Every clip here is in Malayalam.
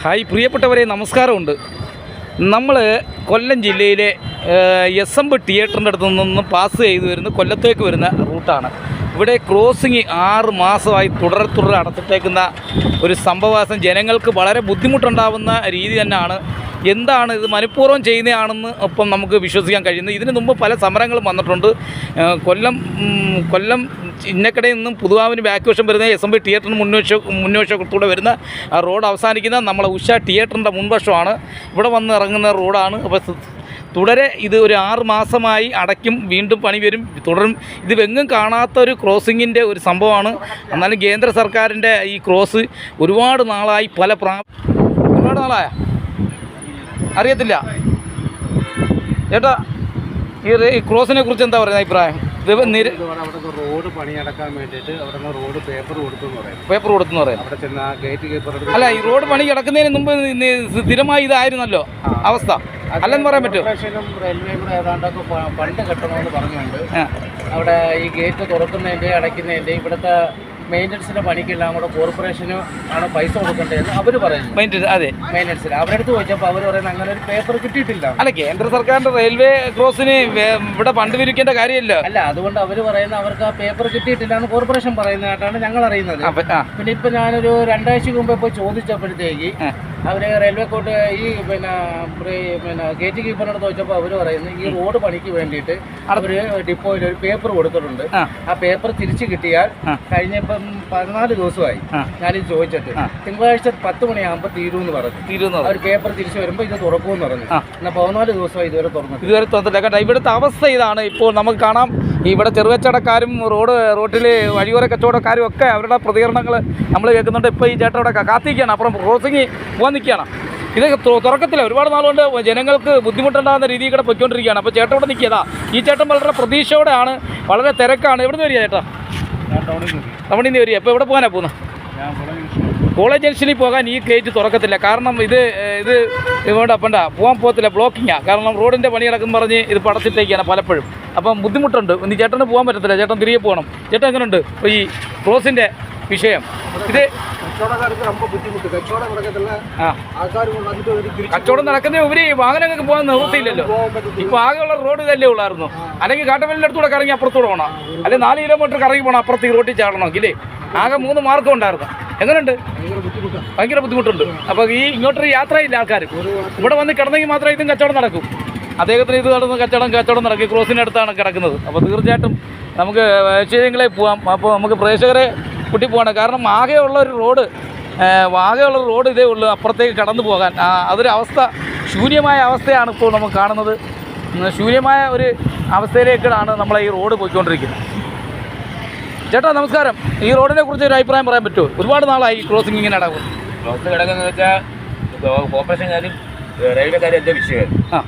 ഹായ് പ്രിയപ്പെട്ടവരെ നമസ്കാരമുണ്ട്. നമ്മൾ കൊല്ലം ജില്ലയിലെ എസ് എം തിയേറ്ററിന്റെ അടുത്ത് നിന്നും പാസ് ചെയ്ത് വരുന്ന കൊല്ലത്തേക്ക് വരുന്ന റൂട്ടാണ്. ഇവിടെ ക്രോസിങ് ആറ് മാസമായി തുടരെ തുടരെ അടച്ചിട്ടേക്കുന്ന ഒരു സംഭവവാസം. ജനങ്ങൾക്ക് വളരെ ബുദ്ധിമുട്ടുണ്ടാവുന്ന രീതി തന്നെയാണ്. എന്താണ് ഇത് മനഃപൂർവം ചെയ്യുന്നതാണെന്ന് ഒപ്പം നമുക്ക് വിശ്വസിക്കാൻ കഴിയുന്നത് ഇതിനു മുമ്പ് പല സമരങ്ങളും വന്നിട്ടുണ്ട്. കൊല്ലം കൊല്ലം ഇന്നക്കടയിൽ നിന്നും പുതുവാവിന് ബാക്ക് വശം വരുന്ന എസ് എം ബി തിയേറ്ററിന് മുന്നോശ മുൻവശത്തൂടെ വരുന്ന റോഡ് അവസാനിക്കുന്ന നമ്മളെ ഉഷ തിയേറ്ററിന്റെ മുൻവശമാണ്. ഇവിടെ വന്ന് ഇറങ്ങുന്ന റോഡാണ്. അപ്പോൾ തുടരെ ഇത് ഒരു ആറ് മാസമായി അടയ്ക്കും വീണ്ടും പണി വരും. തുടരും. ഇത് എങ്ങും കാണാത്ത ഒരു ക്രോസിങ്ങിന്റെ ഒരു സംഭവമാണ്. എന്നാലും കേന്ദ്ര സർക്കാരിന്റെ ഈ ക്രോസ് ഒരുപാട് നാളായി പല പ്രാ ഒരുപാട് നാളായ? അറിയത്തില്ല. ചേട്ടാ ഈ ക്രോസിനെ കുറിച്ച് എന്താ പറയുന്നത് അഭിപ്രായം? റോഡ് പണിയടക്കാൻ വേണ്ടിയിട്ട് അവിടെ റോഡ് പേപ്പർ കൊടുത്തു പേപ്പർ അല്ല ഈ റോഡ് പണി കിടക്കുന്നതിന് മുമ്പ് സ്ഥിരമായി ഇതായിരുന്നല്ലോ അവസ്ഥ. അല്ലെന്ന് പറയാൻ പറ്റുമോ കോർപ്പറേഷനും റെയിൽവേയും കൂടെ ഏതാണ്ടൊക്കെ പ- ഫണ്ട് കെട്ടണമെന്ന് പറഞ്ഞുകൊണ്ട് അവിടെ ഈ ഗേറ്റ് തുറക്കുന്നതിന്റെ അടയ്ക്കുന്നതിന്റെ ഇവിടുത്തെ മെയിന്റനൻസിന്റെ പണിക്കെല്ലാം കൂടെ കോർപ്പറേഷന് ആണ് പൈസ കൊടുക്കേണ്ടതെന്ന് അവർ പറയുന്നു. മെയിന്റനൻസ് അതെ. മെയിന്റനൻസിന് അവരുടെ അടുത്ത് ചോദിച്ചപ്പോൾ അവർ പറയുന്നത് അങ്ങനെ ഒരു പേപ്പർ കിട്ടിയിട്ടില്ല. അല്ല കേന്ദ്ര സർക്കാരിന്റെ റെയിൽവേ ക്രോസിന് ഇവിടെ ഫണ്ട് വിരിക്കേണ്ട കാര്യമില്ല. അല്ല അതുകൊണ്ട് അവർ പറയുന്ന അവർക്ക് ആ പേപ്പർ കിട്ടിയിട്ടില്ല എന്ന് കോർപ്പറേഷൻ പറയുന്നതായിട്ടാണ് ഞങ്ങൾ അറിയുന്നത്. പിന്നെ ഇപ്പം ഞാനൊരു രണ്ടാഴ്ച മുമ്പ് ഇപ്പോൾ ചോദിച്ചപ്പോഴത്തേക്ക്. അവർ റെയിൽവേ കോട്ട് ഈ പിന്നെ പിന്നെ ഗേറ്റ് കീപ്പറിനോട് ചോദിച്ചപ്പോൾ അവർ പറയുന്നത് ഈ റോഡ് പണിക്ക് വേണ്ടിയിട്ട് അവർ ഡിപ്പോയിൽ ഒരു പേപ്പർ കൊടുത്തിട്ടുണ്ട്. ആ. പേപ്പർ തിരിച്ചു കിട്ടിയാൽ. കഴിഞ്ഞപ്പം പതിനാല് ദിവസമായി. ഞാനിത് ചോദിച്ചിട്ട്. തിങ്കളാഴ്ച പത്ത് മണിയാകുമ്പോൾ തീരുമെന്ന് പറഞ്ഞു. തീരുന്നത് അവർ പേപ്പർ തിരിച്ചു വരുമ്പോൾ ഇത് തുറക്കുമെന്ന് പറഞ്ഞു. എന്നാൽ പതിനാല് ദിവസമായി ഇതുവരെ തുറന്നു ഇതുവരെ തുറന്നില്ല കേട്ടോ ഇവിടുത്തെ അവസ്ഥ ഇതാണ്. ഇപ്പോൾ നമുക്ക് കാണാം ഇവിടെ ചെറുകച്ചവടക്കാരും റോഡ് റോട്ടിൽ വഴിയോര കച്ചവടക്കാരും ഒക്കെ അവരുടെ പ്രതികരണങ്ങൾ നമ്മൾ കേൾക്കുന്നുണ്ട്. ഇപ്പോൾ ഈ ചേട്ടൻ ഇവിടെ കാത്തിരിക്കുകയാണ്. അപ്പുറം ക്രോസിംഗ് നിൽക്കുകയാണ്. ഇത് തുറക്കത്തില്ല ഒരുപാട് നാളുകൊണ്ട് ജനങ്ങൾക്ക് ബുദ്ധിമുട്ടുണ്ടാകുന്ന രീതിയിൽ കൂടെ പൊയ്ക്കൊണ്ടിരിക്കുകയാണ്. അപ്പോൾ ചേട്ടൻ ഇവിടെ നിൽക്കിയതാ ഈ ചേട്ടൻ വളരെ പ്രതീക്ഷയോടെയാണ് വളരെ തിരക്കാണ്. എവിടെ നിന്ന് വരിക ചേട്ടാ? ടൗണിൽ നിന്ന് വരിക. അപ്പോൾ എവിടെ പോകാനാണ് പോകുന്നത് കോളേജ് ജംഗ്ഷനിൽ പോകാൻ ഈ ഗേറ്റ് തുറക്കത്തില്ല. കാരണം ഇത് ഇത് ഇവിടെ അപ്പണ്ട പോകാൻ പോകത്തില്ല. ബ്ലോക്കിങ്ങാണ് കാരണം റോഡിന്റെ പണി കിടക്കും പറഞ്ഞ് ഇത് പടച്ചിട്ടേക്കാണ് പലപ്പോഴും. അപ്പം ബുദ്ധിമുട്ടുണ്ട്. ഇനി ചേട്ടന് പോകാൻ പറ്റത്തില്ല. ചേട്ടൻ തിരികെ പോകണം. ചേട്ടൻ എങ്ങനെയുണ്ട് ഈ ക്രോസിന്റെ വിഷയം. ഇത് കച്ചവടം നടക്കുന്ന ഉപരി വാഹനങ്ങൾക്ക് പോകാൻ നിവൃത്തിയില്ലല്ലോ. ഇപ്പൊ ആകെയുള്ള റോഡ് ഇതല്ലേ ഉള്ളായിരുന്നു. അല്ലെങ്കിൽ കാട്ടവെല്ലിന്റെ അടുത്തൂടെ കറങ്ങി അപ്പുറത്തൂടെ പോകണം അല്ലെങ്കിൽ നാല് കിലോമീറ്റർ കറങ്ങി പോകണം അപ്പുറത്ത് റോട്ടിൽ ചാടണമെങ്കിൽ ആകെ മൂന്ന് മാർക്കം ഉണ്ടായിരുന്നു. എങ്ങനെയുണ്ട് ഭയങ്കര ബുദ്ധിമുട്ടുണ്ട്. അപ്പോൾ ഈ ഇങ്ങോട്ടൊരു യാത്രയില്ല ആൾക്കാർ ഇവിടെ വന്ന് കിടന്നെങ്കിൽ മാത്രമേ ഇതും കച്ചവടം നടക്കും. അദ്ദേഹത്തിന് ഇത് നടന്ന് കച്ചവടം കച്ചവടം നടക്കി ക്രോസിനടുത്താണ് കിടക്കുന്നത്. അപ്പോൾ തീർച്ചയായിട്ടും നമുക്ക് ശരിയങ്ങളെ പോവാം. അപ്പോൾ നമുക്ക് പ്രേക്ഷകരെ കൂട്ടി പോകണം കാരണം ആകെയുള്ള ഒരു റോഡ് ആകെയുള്ള റോഡ് ഇതേ ഉള്ളൂ. അപ്പുറത്തേക്ക് കടന്നു പോകാൻ. അതൊരവസ്ഥ അതൊരു അവസ്ഥ ശൂന്യമായ അവസ്ഥയാണ് ഇപ്പോൾ നമ്മൾ കാണുന്നത്. ശൂന്യമായ ഒരു അവസ്ഥയിലേക്കാണ് നമ്മളെ ഈ റോഡ് പോയിക്കൊണ്ടിരിക്കുന്നത്. ചേട്ടാ നമസ്കാരം. ഈ റോഡിനെ കുറിച്ച് ഒരു അഭിപ്രായം പറയാൻ പറ്റുമോ? ഒരുപാട് നാളായി ക്രോസിംഗ് ഇങ്ങനെ നടക്കും ക്ലോസ് കിടക്കുന്നത് വെച്ചാൽ കോർപ്പറേഷൻകാരും റെയിൽവേക്കാരും എന്റെ ആ.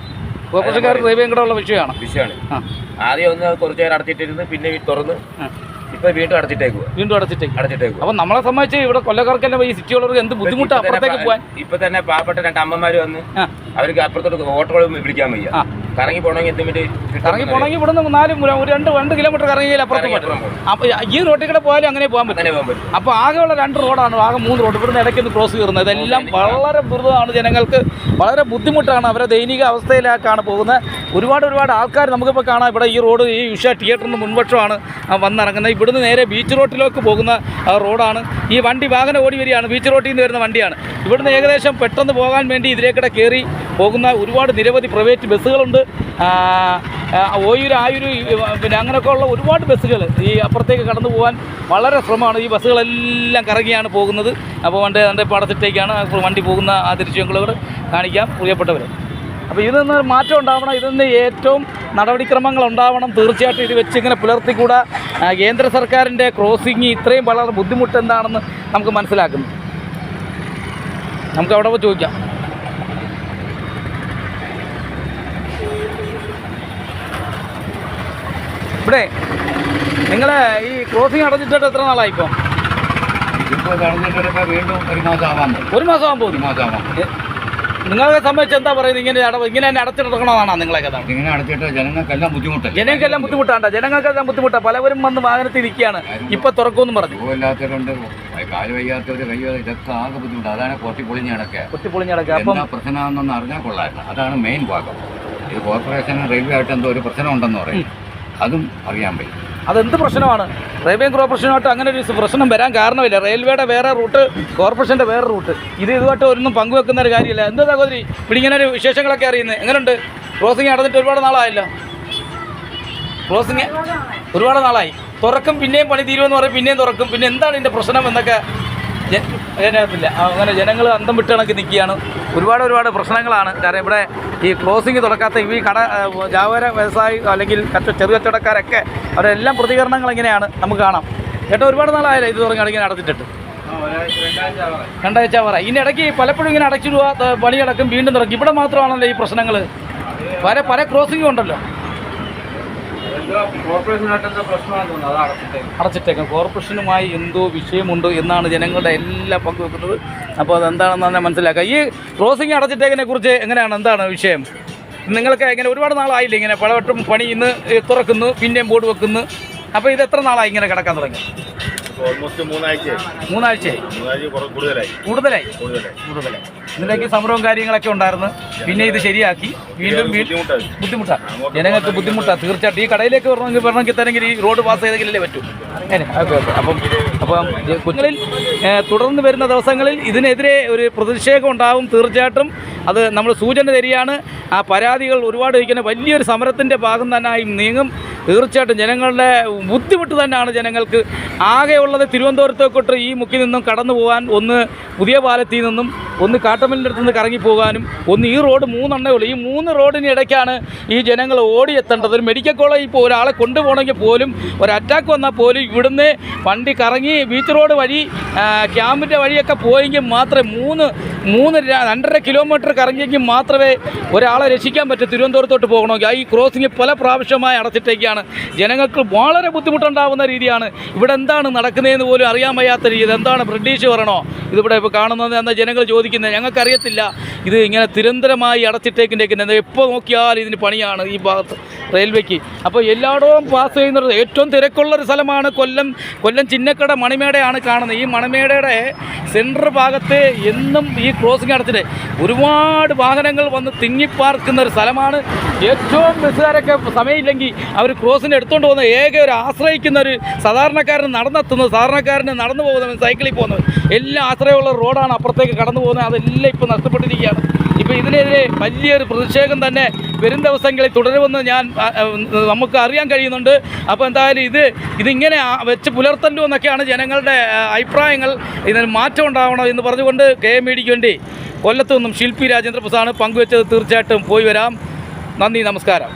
റെയിൽവേയും കൂടെ ഉള്ള വിഷയമാണ്. വിഷയമാണ്. ആദ്യം ഒന്ന് കുറച്ച് നേരം അടച്ചിട്ടിരുന്ന് പിന്നെ തുറന്ന്. ഇപ്പൊ വീണ്ടും അടച്ചിട്ടേക്കുക വീണ്ടും അടച്ചിട്ടേക്ക്. അടച്ചിട്ടേക്കുക അപ്പം നമ്മളെ സംബന്ധിച്ച് ഇവിടെ കൊല്ലക്കാർക്കെല്ലാം ഈ സിറ്റിയുള്ളവർക്ക് എന്ത് ബുദ്ധിമുട്ടാണ് അപ്പുറത്തേക്ക് പോകാൻ ഇപ്പൊ തന്നെ പാവപ്പെട്ട രണ്ട് അമ്മമാര് വന്ന് അവർക്ക് അപ്പുറത്തോട്ട് ഓട്ടോകളും വിളിക്കാൻ വയ്യ. കറങ്ങി പോകണമെങ്കിൽ എന്തും വേണ്ടി കറങ്ങി പോകണമെങ്കിൽ നിന്ന് നാല് ഒരു രണ്ട് രണ്ട് കിലോമീറ്റർ കറങ്ങിയാൽ അപ്പുറത്ത്. അപ്പോൾ ഈ റോട്ടിൽ കൂടെ പോയാലും അങ്ങനെ പോകാൻ പറ്റും. അപ്പൊ ആകെയുള്ള രണ്ട് റോഡാണ് ആകെ മൂന്ന് റോഡ് ഇവിടുന്ന് ഇടയ്ക്ക് ക്രോസ് കയറുന്നത്. ഇതെല്ലാം വളരെ ദുരിതമാണ് ജനങ്ങൾക്ക്. വളരെ ബുദ്ധിമുട്ടാണ് അവരെ ദൈനിക അവസ്ഥയിലേക്കാണ് പോകുന്നത്. ഒരുപാട് ഒരുപാട് ആൾക്കാർ നമുക്കിപ്പോൾ കാണാം. ഇവിടെ ഈ റോഡ് ഈ ഉഷ തിയേറ്ററിന് മുൻവശമാണ് വന്നിറങ്ങുന്നത്. ഇവിടുന്ന് നേരെ ബീച്ച് റോട്ടിലേക്ക് പോകുന്ന റോഡാണ്. ഈ വണ്ടി വാഹനം ഓടി വരികയാണ്. ബീച്ച് റോട്ടിൽ നിന്ന് വരുന്ന വണ്ടിയാണ്. ഇവിടുന്ന് ഏകദേശം പെട്ടെന്ന് പോകാൻ വേണ്ടി ഇതിലേക്കിടെ കയറി പോകുന്ന ഒരുപാട് നിരവധി പ്രൈവറ്റ് ബസ്സുകളുണ്ട്. ആയൊരു ഓയൂർ ആയൂർ പിന്നെ അങ്ങനെയൊക്കെ ഉള്ള ഒരുപാട് ബസ്സുകൾ ഈ അപ്പുറത്തേക്ക് കടന്നു പോകാൻ വളരെ ശ്രമമാണ്. ഈ ബസ്സുകളെല്ലാം കറങ്ങിയാണ് പോകുന്നത്. അപ്പോൾ വണ്ടി എന്റെ പാടത്തിട്ടേക്കാണ്. വണ്ടി പോകുന്ന ആ ദൃശ്യങ്ങളോട് കാണിക്കാം. പ്രിയപ്പെട്ടവർ അപ്പോൾ ഇതിൽ നിന്ന് മാറ്റം ഉണ്ടാവണം. ഇതിൽ നിന്ന് ഏറ്റവും നടപടിക്രമങ്ങൾ ഉണ്ടാവണം. തീർച്ചയായിട്ടും ഇത് വെച്ച് ഇങ്ങനെ പുലർത്തിക്കൂടാ. കേന്ദ്ര സർക്കാരിന്റെ ക്രോസിങ് ഇത്രയും വളരെ ബുദ്ധിമുട്ട് എന്താണെന്ന് നമുക്ക് മനസ്സിലാക്കുന്നു. നമുക്ക് അവിടെ പോയി ചോദിക്കാം. ഇവിടെ നിങ്ങൾ ഈ ക്രോസിങ് അടഞ്ഞിട്ട് എത്ര നാളായി ഇപ്പോൾ ഒരു മാസം ആവാൻ ഒരു മാസം ആകുമ്പോൾ പോകും. നിങ്ങളെ സംബന്ധിച്ച് എന്താ പറയുന്നത്? ഇങ്ങനെ ഇങ്ങനെ തന്നെ അടച്ചിടക്കണമെന്നാണ് നിങ്ങളെ കഥ ഇങ്ങനെ അടച്ചിട്ട് ജനങ്ങൾക്കെല്ലാം ബുദ്ധിമുട്ട് ജനങ്ങൾക്കെല്ലാം ബുദ്ധിമുട്ടാണ്ട ജനങ്ങൾക്കെല്ലാം ബുദ്ധിമുട്ടാണ്. പലവരും വന്ന് വാഹനത്തിൽ ഇരിക്കുകയാണ്. ഇപ്പൊ തുറക്കുമെന്ന് പറഞ്ഞു. ഇല്ലാത്തവരുണ്ട് കാൽ വയ്യാത്തവര് കൈ ഇതൊക്കെ ആകെ ബുദ്ധിമുട്ട് അതാണ് പൊട്ടി പൊളിഞ്ഞ് കിടക്കുക കുത്തിപ്പൊളിഞ്ഞടക്കുക അപ്പം എന്താ പ്രശ്നമാണെന്നൊന്ന് അറിഞ്ഞാൽ കൊള്ളായിരുന്നു അതാണ് മെയിൻ ഭാഗം. ഇത് കോർപ്പറേഷനും റെയിൽവേ ആയിട്ട് എന്തോ ഒരു പ്രശ്നം ഉണ്ടെന്ന് പറയും അതും അറിയാൻ പറ്റും. അതെന്ത് പ്രശ്നമാണ്? റെയിൽവേ കോർപ്പറേഷനുമായിട്ട് അങ്ങനെ ഒരു പ്രശ്നം വരാൻ കാരണമില്ല. റെയിൽവേയുടെ വേറെ റൂട്ട് കോർപ്പറേഷന്റെ വേറെ റൂട്ട്. ഇത് ഇതുമായിട്ട് ഒന്നും പങ്കുവെക്കുന്ന ഒരു കാര്യമില്ല. എന്താ സഹോദരി? ഇവിടെ ഇങ്ങനെ ഒരു വിശേഷങ്ങളൊക്കെ അറിയുന്നത് എങ്ങനെയുണ്ട് ക്രോസിംഗ് നടന്നിട്ട് ഒരുപാട് നാളായില്ല. ക്ലോസിങ് ഒരുപാട് നാളായി. തുറക്കും പിന്നെയും പണി തീരുമെന്ന് പറയും പിന്നെയും തുറക്കും. പിന്നെ എന്താണ് ഇതിന്റെ പ്രശ്നം എന്നൊക്കെ ജ- അങ്ങനെ ജനങ്ങൾ അന്തം വിട്ട് കണക്ക് നിൽക്കുകയാണ്. ഒരുപാട് ഒരുപാട് പ്രശ്നങ്ങളാണ്. കാരണം ഇവിടെ ഈ ക്ലോസിങ് തുറക്കാത്ത ഈ കട ജാവര വ്യവസായി അല്ലെങ്കിൽ ചെറു കച്ചവടക്കാരൊക്കെ അവരെല്ലാം പ്രതികരണങ്ങൾ എങ്ങനെയാണ്? നമുക്ക് കാണാം. ചേട്ടാ ഒരുപാട് നാളായാലും ഇത് തുടങ്ങി ഇങ്ങനെ അടച്ചിട്ടിട്ട് രണ്ടാഴ്ച പറ ഇനി ഇടയ്ക്ക് പലപ്പോഴും ഇങ്ങനെ അടച്ചിടുക ത- പണി അടക്കും വീണ്ടും തുറക്കും ഇവിടെ മാത്രമാണല്ലോ ഈ പ്രശ്നങ്ങൾ. പല പല ക്രോസിംഗും ഉണ്ടല്ലോ. അടച്ചിട്ടേക്കും. കോർപ്പറേഷനുമായി എന്തോ വിഷയമുണ്ട് എന്നാണ് ജനങ്ങളുടെ എല്ലാം പങ്കുവെക്കുന്നത്. അപ്പോൾ അതെന്താണെന്ന് തന്നെ മനസ്സിലാക്കുക ഈ ക്രോസിംഗ് അടച്ചിട്ടേക്കിനെ കുറിച്ച് എങ്ങനെയാണ്? എന്താണ് വിഷയം? നിങ്ങൾക്ക് ഇങ്ങനെ ഒരുപാട് നാളായില്ല ഇങ്ങനെ പലവട്ടം പണി ഇന്ന് തുറക്കുന്നു പിന്നെയും ബോർഡ് വെക്കുന്നു. അപ്പോൾ ഇത് എത്ര നാളായി ഇങ്ങനെ കിടക്കാൻ തുടങ്ങി? ഓൾമോസ്റ്റ് മൂന്നാഴ്ചയായി. മൂന്നാഴ്ചയായി. കൂടുതലായി. കൂടുതലായി. കൂടുതലായി. ഇതിലേക്ക് സമരവും കാര്യങ്ങളൊക്കെ ഉണ്ടായിരുന്നു. പിന്നെ ഇത് ശരിയാക്കി. വീണ്ടും ബുദ്ധിമുട്ടാണ്. ജനങ്ങൾക്ക് ബുദ്ധിമുട്ടാണ്. തീർച്ചയായിട്ടും ഈ കടയിലേക്ക് വരണമെങ്കിൽ വരണമെങ്കിൽ തന്നെ ഈ റോഡ് പാസ് ചെയ്തെങ്കിലല്ലേ പറ്റൂ. Okay okay. അപ്പം അപ്പം കുഞ്ഞുങ്ങളിൽ തുടർന്ന് വരുന്ന ദിവസങ്ങളിൽ ഇതിനെതിരെ ഒരു പ്രതിഷേധം ഉണ്ടാവും. തീർച്ചയായിട്ടും അത് നമ്മൾ സൂചന തരികയാണ്. ആ പരാതികൾ ഒരുപാട് ഇരിക്കുന്ന. വലിയൊരു സമരത്തിന്റെ ഭാഗം തന്നെ നീങ്ങും. തീർച്ചയായിട്ടും ജനങ്ങളുടെ ബുദ്ധിമുട്ട് തന്നെയാണ് ജനങ്ങൾക്ക്. ആകെയുള്ളത് തിരുവനന്തപുരത്തേക്കോട്ട് ഈ മുക്കിൽ നിന്നും കടന്നു പോകാൻ ഒന്ന് പുതിയ പാലത്തിൽ നിന്നും ഒന്ന് കാട്ടമലിന്റെ അടുത്ത് നിന്ന് കറങ്ങി പോകാനും ഒന്ന് ഈ റോഡ് മൂന്നെണ്ണേ ഉള്ളൂ. ഈ മൂന്ന് റോഡിന് ഇടയ്ക്കാണ് ഈ ജനങ്ങൾ ഓടിയെത്തേണ്ടത്. ഒരു മെഡിക്കൽ കോളേജിൽ ഇപ്പോൾ ഒരാളെ കൊണ്ടുപോകണമെങ്കിൽ പോലും ഒരു അറ്റാക്ക് വന്നാൽ പോലും ഇവിടുന്ന് വണ്ടി കറങ്ങി ബീച്ച് റോഡ് വഴി ക്യാമ്പിന്റെ വഴിയൊക്കെ പോയെങ്കിൽ മാത്രമേ മൂന്ന് മൂന്ന് രണ്ടര കിലോമീറ്റർ കറങ്ങിയെങ്കിൽ മാത്രമേ ഒരാളെ രക്ഷിക്കാൻ പറ്റൂ. തിരുവനന്തപുരത്തോട്ട് പോകണമെങ്കിൽ. ഈ ക്രോസിങ് പല പ്രാവശ്യമായി അടച്ചിട്ടേക്കാണ്. ജനങ്ങൾക്ക് വളരെ ബുദ്ധിമുട്ടുണ്ടാവുന്ന രീതിയാണ്. ഇവിടെ എന്താണ് നടക്കുന്നതെന്ന് പോലും അറിയാൻ വയ്യാത്ത രീതി എന്താണ് ബ്രിട്ടീഷ് വരണോ ഇതിവിടെ ഇപ്പോൾ കാണുന്നത് എന്ന ജനങ്ങൾ ചോദിക്കുന്നത്? ഞങ്ങൾക്കറിയത്തില്ല. ഇത് ഇങ്ങനെ നിരന്തരമായി അടച്ചിട്ടേക്കിന്റെ എപ്പോൾ നോക്കിയാൽ ഇതിന് പണിയാണ് ഈ ഭാഗത്ത്. റെയിൽവേക്ക്. അപ്പോൾ എല്ലായിടവും പാസ് ചെയ്യുന്നത് ഏറ്റവും തിരക്കുള്ളൊരു സ്ഥലമാണ് കൊല്ലം. കൊല്ലം ചിന്നക്കട മണിമേടയാണ് കാണുന്നത്. ഈ മണിമേടയുടെ സെൻട്രൽ ഭാഗത്ത് എന്നും ഈ ക്രോസിംഗ് അടച്ചിട്ട് ഒരുപാട് വാഹനങ്ങൾ വന്ന് തിങ്ങിപ്പാർക്കുന്ന ഒരു സ്ഥലമാണ്. ഏറ്റവും ബസ്സുകാരൊക്കെ സമയമില്ലെങ്കിൽ അവർ ക്രോസിന് എടുത്തുകൊണ്ട് പോകുന്ന ഏക ഒരു ആശ്രയിക്കുന്ന ഒരു സാധാരണക്കാരന് നടന്നെത്തുന്നത് സാധാരണക്കാരന് നടന്നു പോകുന്നവൻ സൈക്കിളിൽ പോകുന്നവൻ. എല്ലാം ആശ്രയമുള്ള റോഡാണ് അപ്പുറത്തേക്ക് കടന്നു പോകുന്നത്. അതെല്ലാം ഇപ്പോൾ നഷ്ടപ്പെട്ടിരിക്കുകയാണ്. ഇതിനെതിരെ വലിയൊരു പ്രതിഷേധം തന്നെ വരും ദിവസങ്ങളിൽ തുടരുമെന്ന് ഞാൻ നമുക്ക് അറിയാൻ കഴിയുന്നുണ്ട്. അപ്പോൾ എന്തായാലും ഇത് ഇതിങ്ങനെ വെച്ച് പുലർത്തണ്ടു എന്നൊക്കെയാണ് ജനങ്ങളുടെ അഭിപ്രായങ്ങൾ. ഇതിന് മാറ്റം ഉണ്ടാവണം എന്ന് പറഞ്ഞുകൊണ്ട് കെ എം ഇടിക്ക് വേണ്ടി കൊല്ലത്തു നിന്നും ശില്പി രാജേന്ദ്രപ്രസാദ് പങ്കുവെച്ചത് തീർച്ചയായിട്ടും പോയി വരാം. നന്ദി നമസ്കാരം.